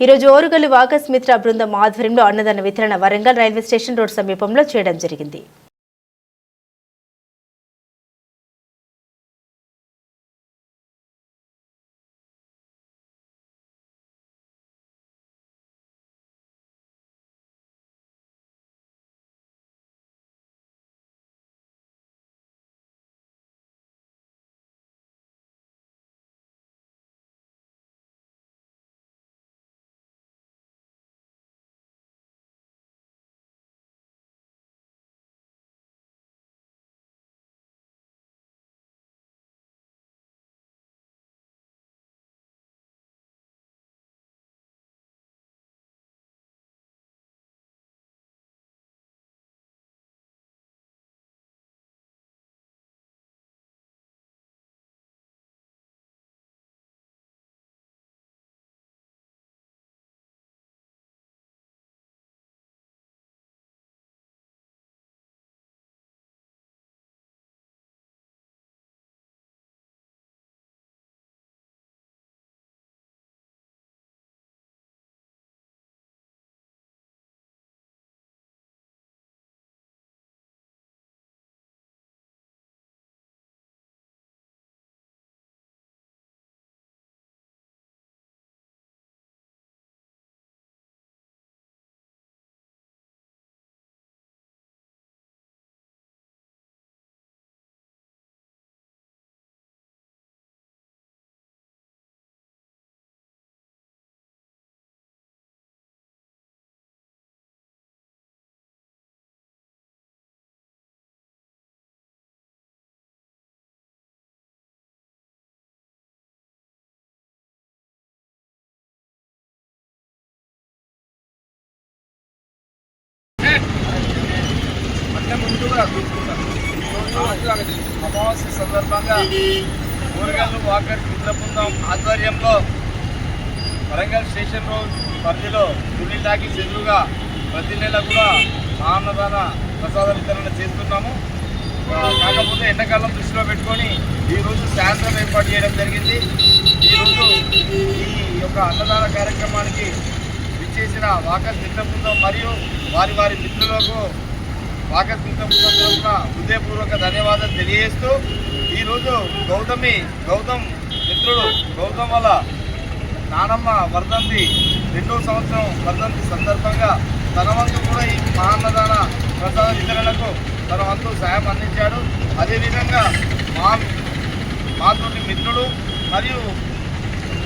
ఈరోజు ఓరుగల్లు వాకస్మిత్ర బృందం ఆధ్వర్యంలో అన్నదాన వితరణ వరంగల్ రైల్వే స్టేషన్ రోడ్ సమీపంలో చేయడం జరిగింది. కంటే ముందుగా తీసుకుంటాను అమావాస్య సందర్భంగా కూరగాయలు వాకర్ మిత్ర బృందం ఆధ్వర్యంలో వరంగల్ స్టేషన్ రోడ్ పరిధిలో తుని టాకీస్ ఎదురుగా ప్రతి నెల కూడా అన్నదాన ప్రసాద వితరణ చేస్తున్నాము కాకపోతే ఎండాకాలం దృష్టిలో పెట్టుకొని ఈరోజు సాయంత్రం ఏర్పాటు చేయడం జరిగింది. ఈరోజు ఈ యొక్క అన్నదాన కార్యక్రమానికి విచ్చేసిన వాకర్ మిత్ర బృందం మరియు వారి వారి మిత్రులకు వాకర్ మిత్ర హృదయపూర్వక ధన్యవాదాలు తెలియజేస్తూ ఈరోజు గౌతమి గౌతమ్ మిత్రుడు గౌతమ్ వల్ల నానమ్మ వర్ధంతి రెండో సంవత్సరం వర్ధంతి సందర్భంగా తన వంతు కూడా ఈ మహాన్నదాన ప్రసాద వితరణకు తన వంతు సాయం అందించాడు. అదేవిధంగా మా మాతృటి మిత్రుడు మరియు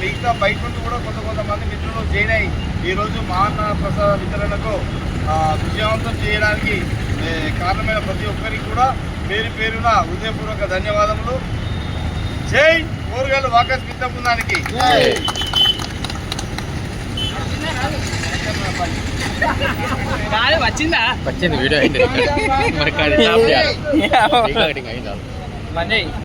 మిగతా బయట నుండి కూడా కొంత కొంతమంది మిత్రులు జైన్ అయి ఈరోజు మహాన్న ప్రసాద వితరణకు విజయవంతం చేయడానికి కారణమైన ప్రతి ఒక్కరికి కూడా పేరు పేరున హృదయపూర్వక ధన్యవాదములు. జై కూరగాయలు వాకస్ మిత్ర బృందానికి. వచ్చిందా? వచ్చింది వీడియో అయింది.